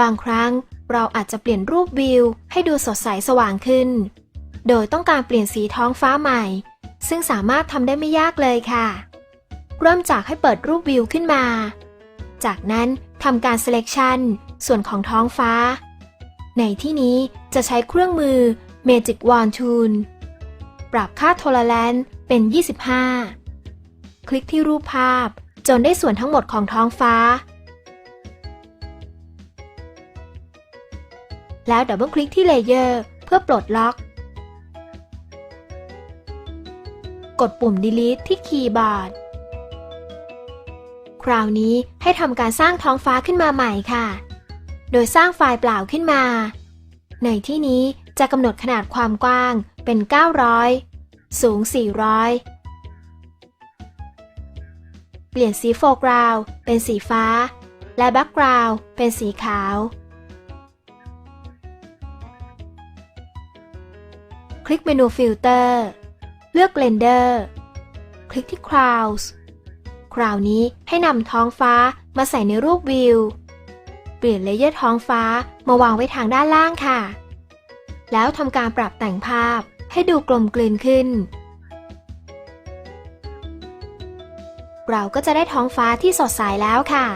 บางครั้งเราอาจจะเปลี่ยนรูปวิว ให้ดูสดใสสว่างขึ้น โดยต้องการเปลี่ยนสีท้องฟ้าใหม่ ซึ่งสามารถทำได้ไม่ยากเลยค่ะ เริ่มจากให้เปิดรูปวิวขึ้นมา จากนั้นทำการ selection ส่วนของท้องฟ้า ในที่นี้จะใช้เครื่องมือ Magic Wand Tool ปรับค่า Tolerance เป็น 25 คลิกที่รูปภาพจนได้ส่วนทั้งหมดของท้องฟ้า แล้วดับเบิลคลิกที่เลเยอร์เพื่อปลดล็อก กดปุ่ม Delete ที่คีย์บอร์ด คราวนี้ให้ทำการสร้างท้องฟ้าขึ้นมาใหม่ค่ะ โดยสร้างไฟล์เปล่าขึ้นมา ในที่นี้จะกำหนดขนาดความกว้างเป็น 900 สูง 400 เปลี่ยนสีโฟกราวเป็นสีฟ้า และแบ็กกราวเป็นสีขาว ลิกเมนูฟิลเตอร์ เลือก Blender คลิกที่ Clouds คราวนี้ให้นำท้องฟ้ามาใส่ในรูปวิว เปลี่ยนเลเยอร์ท้องฟ้ามาวางไว้ทางด้านล่างค่ะ แล้วทำการปรับแต่งภาพให้ดูกลมกลืนขึ้น เราก็จะได้ท้องฟ้าที่สดใสแล้วค่ะ